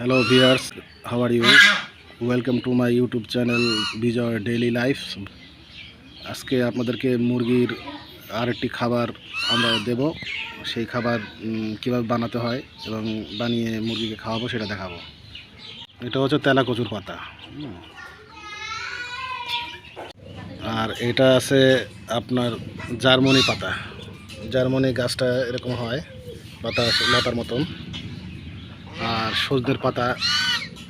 Hello viewers how are you welcome to my YouTube channel Bijoy daily life আজকে আপনাদেরকে মুরগির আরেকটি খাবার আমরা দেব। সেই খাবার কীভাবে বানাতে হয় এবং বানিয়ে মুরগিকে খাওয়াবো সেটা দেখাবো। এটা হচ্ছে তেলা কচুর পাতা। আর এটা আছে আপনার জার্মনি পাতা। জার্মনি গাছটা এরকম হয়, পাতা লতার মতন। আর সজনের পাতা,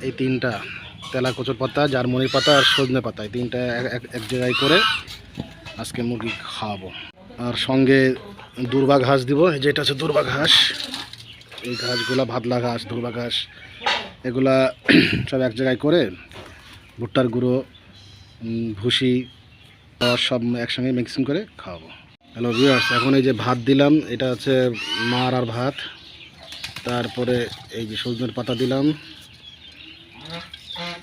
এই তিনটা। তেলা কচুর পাতা জার্মনি পাতা আর সজনে পাতা, এই তিনটা এক- জায়গায় করে আজকে মুরগি খাওয়াবো। আর সঙ্গে দুর্বা ঘাস দিব যেটা হচ্ছে দুর্বা ঘাস। এই ঘাসগুলা ভাদলা ঘাস, দুর্বা ঘাস, এগুলা সব এক জায়গায় করে ভুট্টার গুঁড়ো ভুসি সব একসঙ্গে মিক্সিং করে খাওয়াবো। হ্যালো ভিউয়ার্স এখন এই যে ভাত দিলাম, এটা হচ্ছে মার আর ভাত। তারপরে এই যে সজনের পাতা দিলাম।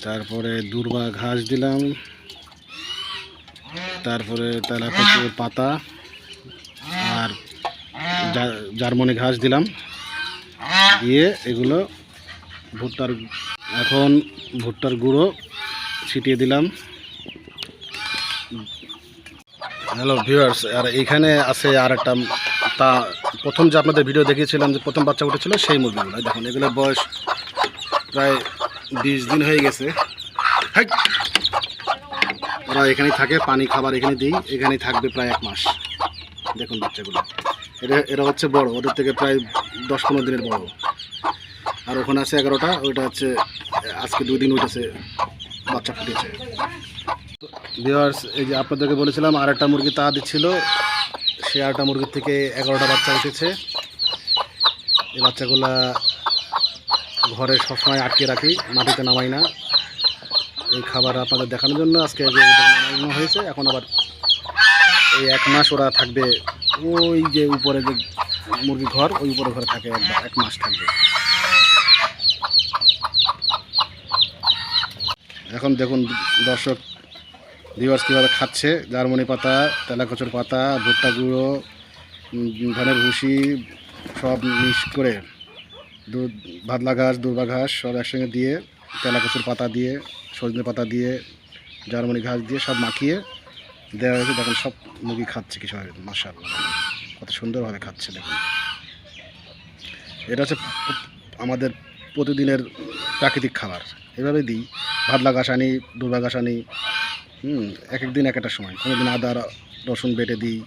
তারপরে দুর্বা ঘাস দিলাম। তারপরে তেলা কচুর পাতা আর জার্মনি ঘাস দিলাম। দিয়ে এগুলো ভুট্টার এখন ভুট্টার গুঁড়ো ছিটিয়ে দিলাম। হ্যালো ভিউয়ার্স, আর এইখানে আছে আর একটা তা প্রথম যে আপনাদের ভিডিও দেখিয়েছিলাম যে প্রথম বাচ্চা উঠেছিল সেই মুরগিগুলো। দেখুন, এগুলোর বয়স প্রায় বিশ দিন হয়ে গেছে! ওরা এখানেই থাকে, পানি, খাবার এখানে দিই, এখানেই থাকবে প্রায় এক মাস। দেখুন বাচ্চাগুলো। এটা এরা হচ্ছে বড়, ওদের থেকে প্রায় দশ পনেরো দিনের বড়। আর ওখানে আছে এগারোটা, ওইটা হচ্ছে, আজকে দুই দিন উঠেছে, বাচ্চা ফুটেছে। ভিওয়ার্স এই যে আপনাদেরকে বলেছিলাম আর একটা মুরগি তা দিচ্ছিল সে আরেকটা মুরগির থেকে এগারোটা বাচ্চা উঠেছে এই বাচ্চাগুলা ঘরে সবসময় আটকে রাখি, মাটিতে নামাই না। এই খাবার আপনাদের দেখানোর জন্য আজকে নামানো হয়েছে, এখন আবার এই এক মাস ওরা থাকবে ওই যে উপরে যে মুরগি ঘর, ওই উপরে ঘরে থাকে এক- এক মাস থাকবে। এখন দেখুন দর্শক ভিউয়ার্স কীভাবে খাচ্ছে, জার্মনি পাতা, তেলাকচুর পাতা, ভুট্টা গুঁড়ো ধানের ভুসি, সব মিক্স করে দুধ ভাদলা ঘাস, দুর্বা ঘাস, সব একসঙ্গে দিয়ে তেলাকচুর পাতা দিয়ে, সজনে পাতা দিয়ে, জার্মনি ঘাস দিয়ে সব মাখিয়ে দেওয়া হয়েছে। দেখুন, সব মুরগি খাচ্ছে কিছু মাসাল কত সুন্দরভাবে খাচ্ছে, দেখুন। এটা হচ্ছে আমাদের প্রতিদিনের প্রাকৃতিক খাবার। এভাবে দিই। ভাদলা ঘাস আনি, দুর্বা ঘাস আনি হুম এক এক দিন এক একটা সময়। কোনো দিন আদা রসুন বেটে দিই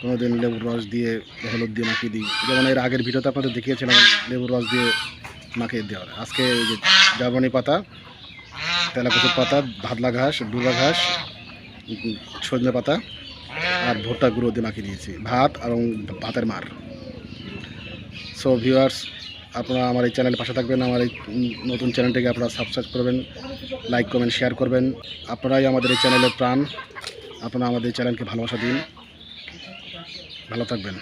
কোনো দিন লেবুর রস দিয়ে হলুদ দিয়ে মাখিয়ে দিই। যেমন এর আগের ভিডিওতে আপনাদের দেখিয়েছিলাম, লেবুর রস দিয়ে মাখিয়ে দেওয়ার আজকে এই যে জার্মানি পাতা, তেলাকুচুর পাতা ভাদলা ঘাস দুর্বা ঘাস, সজনে পাতা আর ভুট্টা গুঁড়ো দিয়ে মাখিয়ে দিয়েছি। ভাত এবং ভাতের মার। সো ভিউয়ার্স আপনারা আমার এই চ্যানেল পাশে থাকবেন, আমার এই নতুন চ্যানেলটিকে আপনারা সাবস্ক্রাইব করবেন লাইক করবেন শেয়ার করবেন। আপনারাই আমাদের এই চ্যানেলের প্রাণ। আপনারা আমাদের এই চ্যানেলকে ভালোবাসা দিন। ভালো থাকবেন।